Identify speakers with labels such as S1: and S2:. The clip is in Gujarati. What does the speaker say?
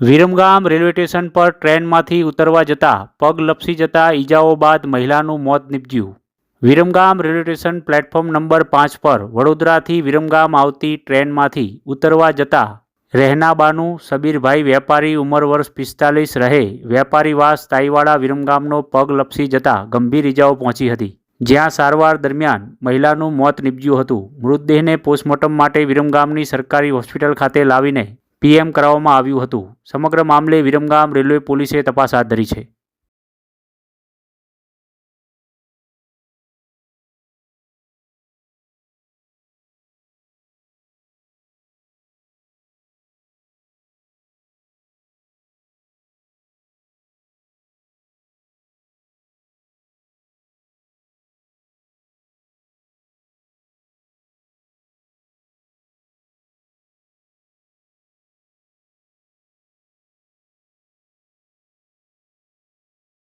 S1: વિરમગામ રેલવે સ્ટેશન પર ટ્રેનમાંથી ઉતરવા જતા પગ લપસી જતા ઈજાઓ બાદ મહિલાનું મોત નીપજ્યું. Viramgam railway station platform number પાંચ પર વડોદરાથી વિરમગામ આવતી ટ્રેનમાંથી ઉતરવા જતા રહેનાબાનું સબીરભાઈ વેપારી ઉંમર વર્ષ પિસ્તાલીસ રહે વેપારીવાસ તાઈવાડા વિરમગામનો પગ લપસી જતા ગંભીર ઈજાઓ પહોંચી હતી. જ્યાં સારવાર દરમિયાન મહિલાનું મોત નીપજ્યું હતું. મૃતદેહને પોસ્ટમોર્ટમ માટે વિરમગામની સરકારી હોસ્પિટલ ખાતે લાવીને પીએમ કરાવવામાં આવ્યું હતું. સમગ્ર મામલે વિરમગામ રેલવે પોલીસે તપાસ હાથ ધરી છે.